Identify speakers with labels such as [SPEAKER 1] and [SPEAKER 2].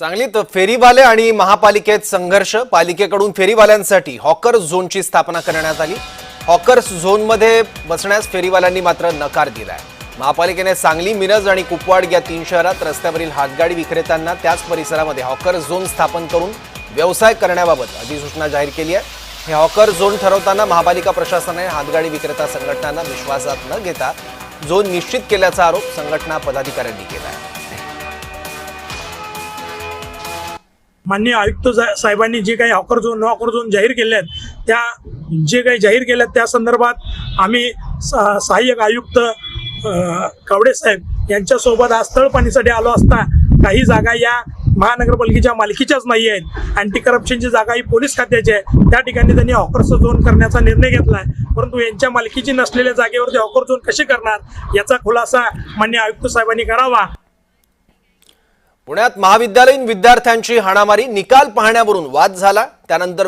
[SPEAKER 1] सांगलीत फेरीवाले आणि महापालिकेत संघर्ष. पालिकेकडून फेरीवाल्यांसाठी हॉकर झोनची स्थापना करण्यात आली. हॉकर्स झोनमध्ये बसण्यास फेरीवाल्यांनी मात्र नकार दिलाय. महापालिकेने सांगली मिरज आणि कुपवाड या तीन शहरात रस्त्यावरील हातगाडी विक्रेत्यांना त्याच परिसरामध्ये हॉकर झोन स्थापन करून व्यवसाय करण्याबाबत अधिसूचना जाहीर केली आहे. हे हॉकर झोन ठरवताना महापालिका प्रशासनाने हातगाडी विक्रेता संघटनांना विश्वासात न घेता झोन निश्चित केल्याचा आरोप संघटना पदाधिकाऱ्यांनी केला आहे
[SPEAKER 2] माननीय आयुक्त साहेबांनी जे काही hawker zone no hawker zone जाहीर केले आहेत त्या जे काही जाहीर केल्या आहेत त्या संदर्भात आम्ही सहाय्यक आयुक्त कावडे साहेब यांच्यासोबत आज तळपाणीसाठी आलो असता काही जागा या महानगरपालिकेच्या मालकीच्याच नाही आहेत. अँटी करप्शनची जागा ही पोलीस खात्याची आहे. त्या ठिकाणी त्यांनी हॉकरचं झोन करण्याचा निर्णय घेतला आहे. परंतु यांच्या मालकीची नसलेल्या जागेवरती हॉकर झोन कशी करणार याचा खुलासा मान्य आयुक्त साहेबांनी करावा.
[SPEAKER 1] पुण्यात महाविद्यालयीन विद्यार्थ्यांची हाणामारी निकाल पाहण्यावरून वाद झाला. त्यानंतर